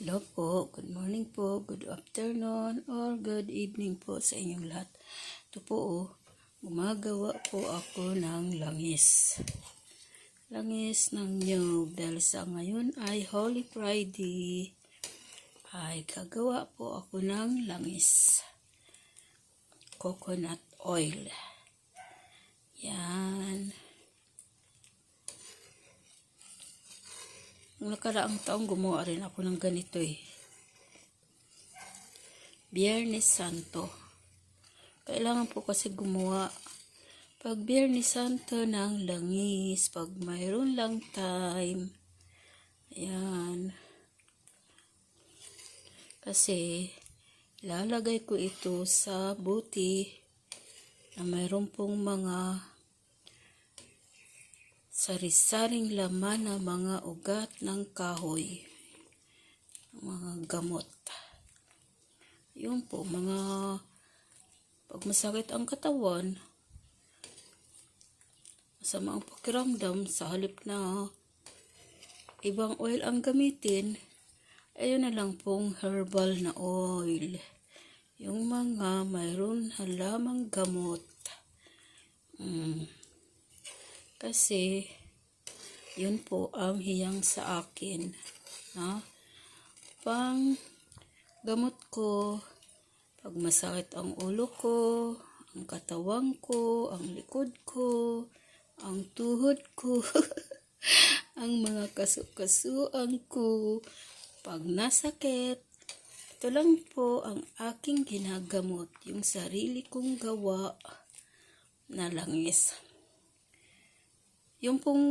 Hello po, good morning po, good afternoon, or good evening po sa inyong lahat. Ito po, oh, gumagawa po ako ng langis. Langis ng nyug dahil sa ngayon ay Holy Friday. Ay gagawa po ako ng langis. Coconut oil. Yan. Nung nakaraang taong gumawa rin ako ng ganito eh. Biyernes Santo. Kailangan po kasi gumawa pag Biyernes Santo ng langis, pag mayroon lang time. Ayan. Kasi lalagay ko ito sa buti na mayroon pong mga sari-saring laman na mga ugat ng kahoy, mga gamot. Yun po, mga pag masakit ang katawan, masama ang pakiramdam sa halip na ibang oil ang gamitin, ayun na lang pong herbal na oil. Yung mga mayroon halamang gamot. Mm. Kasi, yun po ang hiyang sa akin. Na? Pang gamot ko, pag masakit ang ulo ko, ang katawang ko, ang likod ko, ang tuhod ko, ang mga kasu-kasuan ko, pag nasakit, ito lang po ang aking ginagamot, yung sarili kong gawa na langis. Yung pong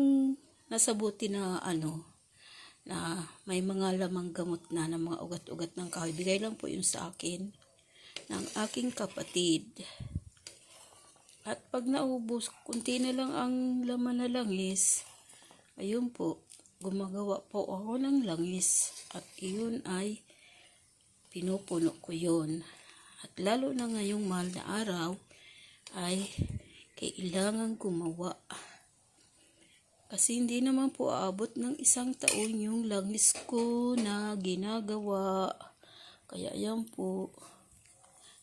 nasa buti na ano, na may mga lamang gamot na ng mga ugat-ugat ng kahoy. Bigay lang po yun sa akin ng aking kapatid. At pag naubos, kunti na lang ang laman na langis, ayun po, gumagawa po ako ng langis. At iyon ay pinupuno ko yun. At lalo na ngayong mahal na araw, ay kailangan gumawa kasi hindi naman po aabot ng isang taon yung langis ko na ginagawa. Kaya yan po.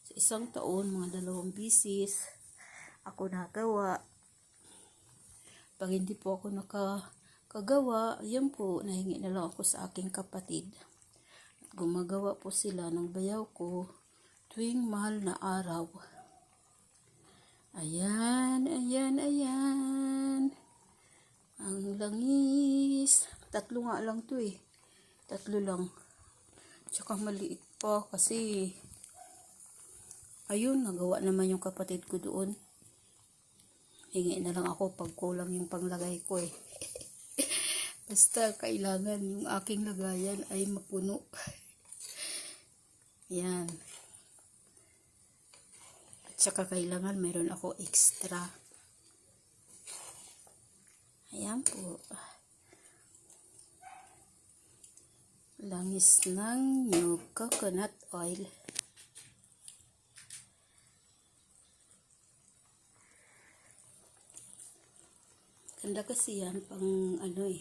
Sa isang taon, mga dalawang bisis, ako nagawa. Pag hindi po ako nakagawa, yan po, nahingi na lang ako sa aking kapatid. At gumagawa po sila ng bayaw ko tuwing mahal na araw. Ayan, ayan, ayan. Ang langis. Tatlo nga lang to eh. Tatlo lang. Tsaka maliit pa kasi ayun, nagawa naman yung kapatid ko doon. Hingi na lang ako pag kulang yung panglagay ko eh. Basta kailangan yung aking lagayan ay mapuno. Yan. At saka kailangan meron ako extra. Ayan po. Langis ng new coconut oil. Ganda kasi yan pang ano eh,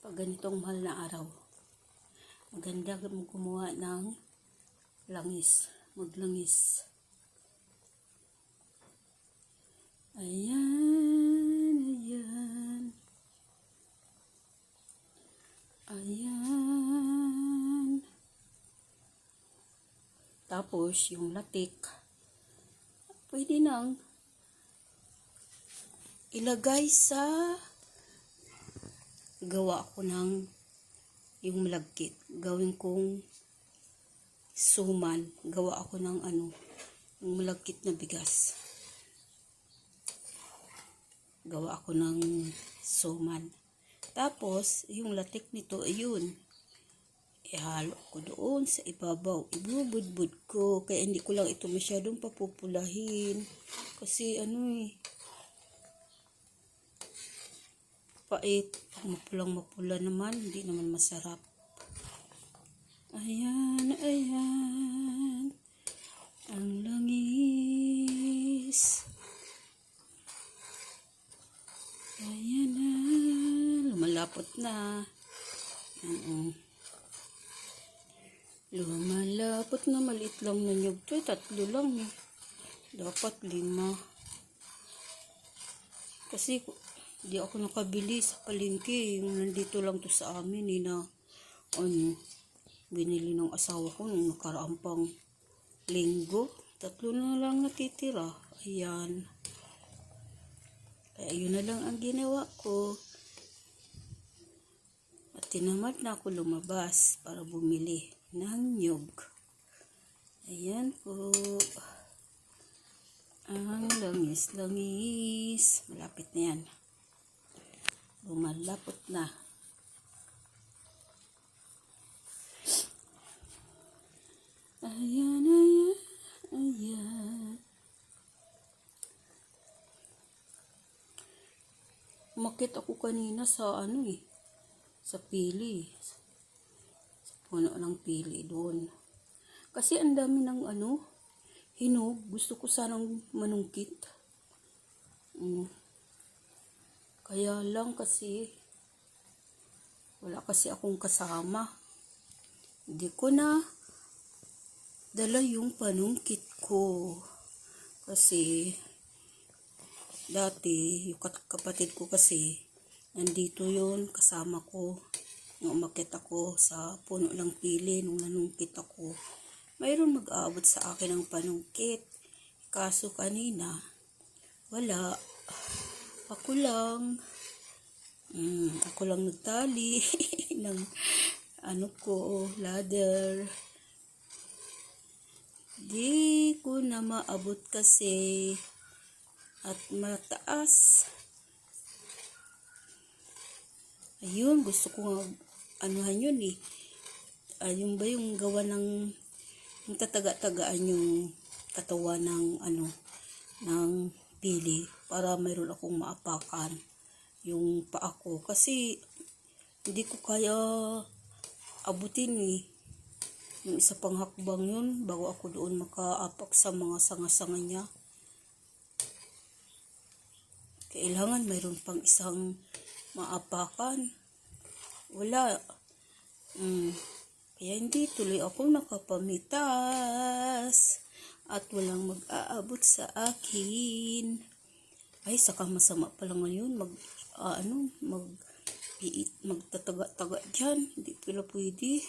pag ganitong mahal na araw. Maganda gumawa ng langis, maglangis. Ayan, Tapos, yung latik, pwede nang ilagay sa gawa ko ng yung malagkit. Gawin kong suman. Gawa ako ng ano, yung malagkit na bigas gawa ako ng suman. Tapos, yung latik nito, ayun. Ihalo ko doon sa ibabaw. Ibubudbud ko. Kaya hindi ko lang ito masyadong papupulahin. Kasi ano eh. Pait. Mapulang mapula naman, hindi naman masarap. Ayan, ayan. Ang langis. Ayan na. Lumalapot na. Oo. Lumalapot na maliit lang na nyug to. Tatlo lang eh. Dapat lima. Kasi di ako nakabili sa palengke. Yung nandito lang to sa amin eh na ano, binili ng asawa ko nung nakaraang pang linggo. Tatlo na lang natitira. Ayan. Kaya yun na lang ang ginawa ko. At tinamad na ako lumabas para bumili ng nyug. Ayan po. Ang langis-langis. Malapit na yan. Lumalapot na. Ayan, ayan, ayan. Umakit ako kanina sa ano eh. Sa pili. Sa puno ng pili doon. Kasi ang dami ng ano, hinog. Gusto ko sanang manungkit. Mm. Kaya lang kasi, wala kasi akong kasama. Hindi ko na dala yung panungkit ko. Kasi, dati, yung kapatid ko kasi, nandito yon kasama ko. Nung umakit ako sa puno ng pili, nung nanungkit ako, mayroon mag-aabot sa akin ng panungkit. Kaso kanina, wala. Ako lang. Mm, ako lang nagtali ng ano ko, ladder. Di ko na maabot kasi at mataas. Ayun, gusto ko nga anuhan yun eh. Ayun ba yung gawa ng yung tataga-tagaan yung katawan ng ano ng pili para mayroon akong maapakan yung paa ko? Kasi hindi ko kaya abutin eh. Yung isa pang hakbang yun bago ako doon makaapak sa mga sanga-sanga niya. Kailangan mayroon pang isang maapakan. Wala mm. kaya hindi tuloy ako nakapamitas at walang mag-aabot sa akin. Ay saka masama pala ngayon. Mag ah, ano mag iit magtataga-taga dyan. Hindi pala pwede.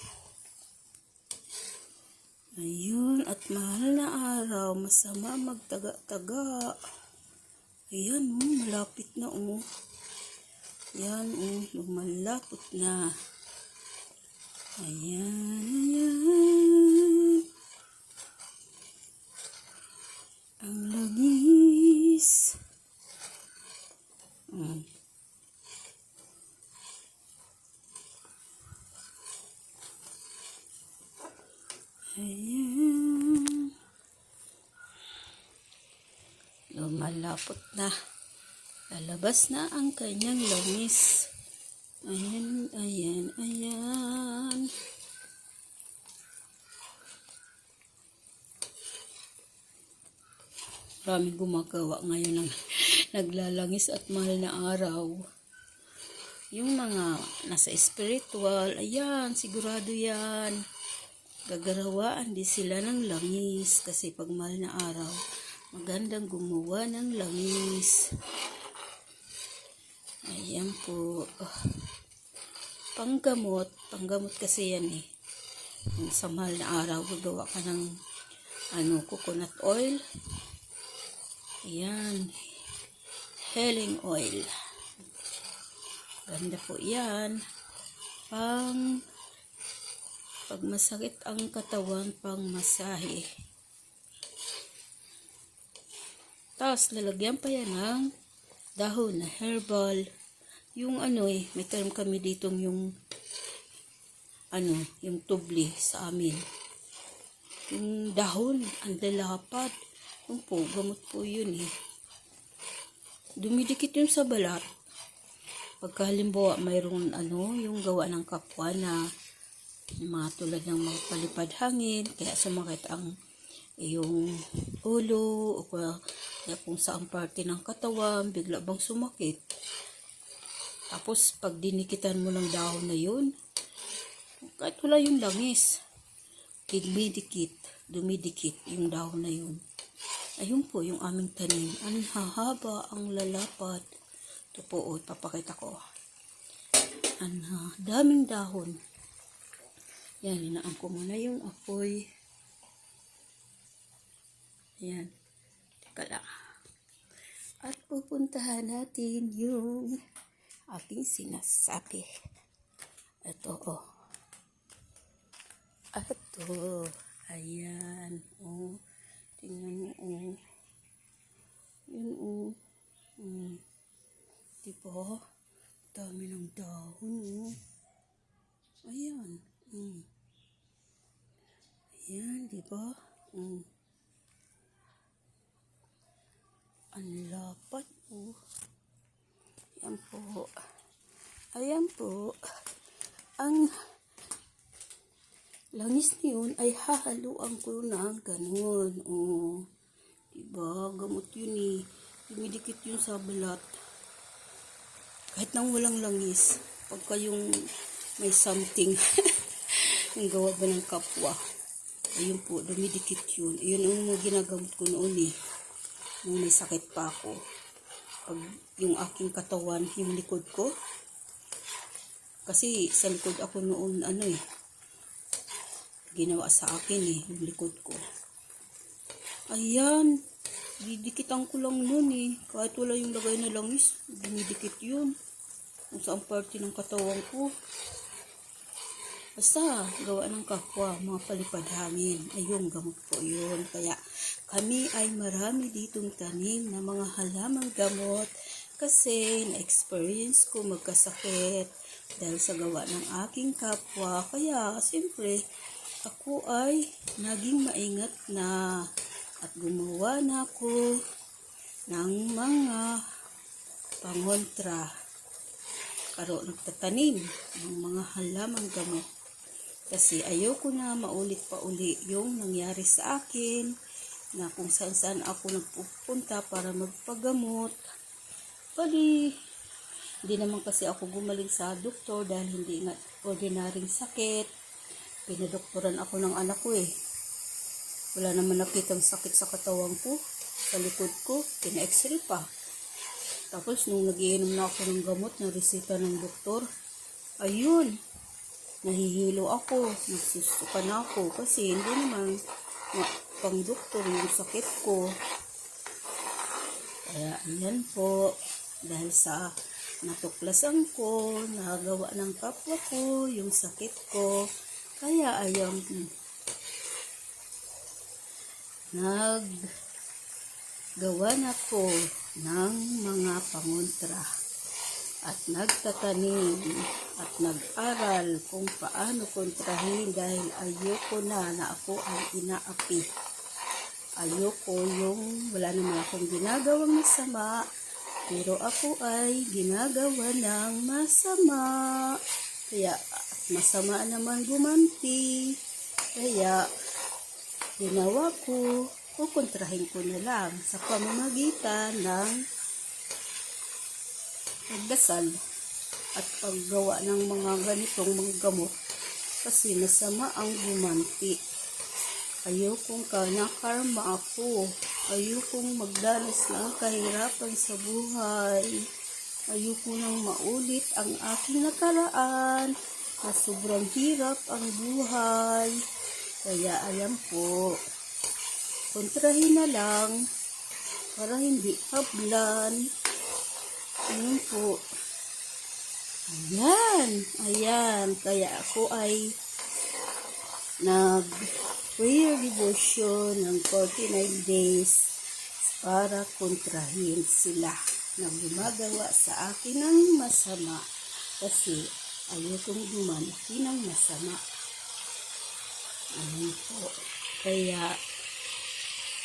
Ayun at mahal na araw. Masama magtaga-taga. Ayan oh, malapit na oh. Yan oh lumalapot na ayan ayan ang langis mm. Ayan. Lumalapot na. Lalabas na ang kanyang langis. Ayan, ayan, ayan. Maraming gumagawa ngayon ng naglalangis at mahal na araw. Yung mga nasa spiritual, ayan, sigurado yan. Gagarawaan din sila ng langis kasi pag mahal na araw, magandang gumawa ng langis. Ayan po. Panggamot, panggamot kasi yan eh. Sa mahal na araw, gagawa ka ng ano, coconut oil. Ayan. Healing oil. Ganda po yan. Pang pag masakit ang katawan, pang masahe. Tapos, lalagyan pa yan ng dahon na herbal. Yung ano eh, may term kami ditong yung ano, yung tubli sa amin. Yung dahon, ang lalapat. Yung po, gamot po yun eh. Dumidikit yun sa balat. Pagka halimbawa mayroong ano, yung gawa ng kapwa na yung mga tulad ng mga palipad hangin, kaya sumakit ang iyong ulo, o kaya, kaya kung saan parte ng katawan, bigla bang sumakit. Tapos, pag dinikitan mo ng dahon na yun, kahit wala yung langis, dumidikit, dumidikit yung dahon na yun. Ayun po yung aming tanim. Ang hahaba, ang lalapad. Ito po, oh, papakita ko. Ang ha, daming dahon. Yan, inaan ko muna yung apoy. Yan. Teka lang. At pupuntahan natin yung aking sinasabi. Ito, oh. Ito. Ayan. Oh. Tingnan mo, oh. Yun, oh. Mm. Diba? Dami ng dahon, oh. Ayan. Mm. Ayan, diba? Mm. Ang lapat, oh. Ayan po. Ayan po. Ang langis niyon ay hahaluan ko ng ganun. Oh. Diba? Gamot yun eh. Dumidikit yun sa balat. Kahit nang walang langis. Pagka yung may something. yung gawa ba ng kapwa. Ayun po, dumidikit yun. Ayun ang mga ginagamot ko noon eh. Nung may sakit pa ako. Pag yung aking katawan, yung likod ko. Kasi sa likod ako noon, ano eh, ginawa sa akin eh, yung likod ko. Ayan, didikitan ko lang nun eh. Kahit wala yung lagay na langis, dumidikit yun. Kung saan parte ng katawan ko. Basta, gawa ng kapwa, mga palipad hangin. Ayun, gamot po yun. Kaya, kami ay marami ditong tanim na mga halamang gamot kasi na-experience ko magkasakit dahil sa gawa ng aking kapwa. Kaya, siyempre, ako ay naging maingat na at gumawa na ako ng mga pangontra. Karo nagtatanim ng mga halamang gamot. Kasi ayoko na maulit pa uli yung nangyari sa akin na kung saan saan ako nagpupunta para magpagamot. Bali, hindi naman kasi ako gumaling sa doktor dahil hindi nga ordinaryong sakit. Pinadoktoran ako ng anak ko eh. Wala naman nakitang sakit sa katawan ko, sa likod ko, pina-x-ray pa. Tapos nung nagiinom na ako ng gamot na resita ng doktor, ayun, nahihilo ako, nagsusuka na ako kasi hindi naman pang doktor yung sakit ko. Kaya ayan po, dahil sa natuklasan ko, nagawa ng kapwa ko, yung sakit ko, kaya ayan, naggawa na ko ng mga pangontra at nagtatanim at nag-aral kung paano kontrahin dahil ayoko na na ako ang inaapi. Ayoko yung wala naman akong ginagawang masama pero ako ay ginagawa ng masama. Kaya masama naman gumanti. Kaya ginawa ko, kukontrahin ko na lang sa pamamagitan ng pagdasal at paggawa ng mga ganitong mga gamot kasi masama ang gumanti. Ayokong ka nakarma ako. Ayokong magdanas ng kahirapan sa buhay. Ayoko nang maulit ang aking nakaraan na sobrang hirap ang buhay. Kaya ayan po, kontrahin na lang para hindi hablan. Ayun po. Ayan, ayan. Kaya ako ay nag prayer devotion ng 49 days para kontrahin sila na gumagawa sa akin ng masama kasi ayokong dumalaki ng masama. Ayan po. Kaya,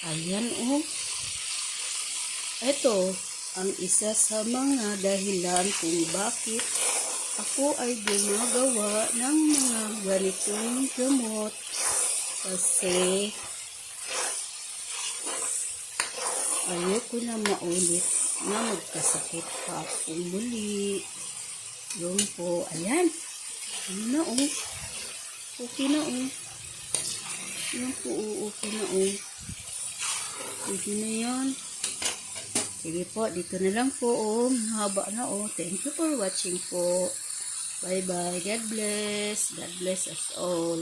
ayan o. Oh. Ito, ang isa sa mga dahilan kung bakit ako ay gumagawa ng mga ganitong gamot kasi ayoko na maulit na magkasakit pa ako muli. Yun po, ayan. Ano na oh. Okay na oh. Yan po, oo, okay na oh. Pwede na yan. Sige po, dito na lang po oh. Haba na oh. Thank you for watching po. Bye-bye. God bless. God bless us all.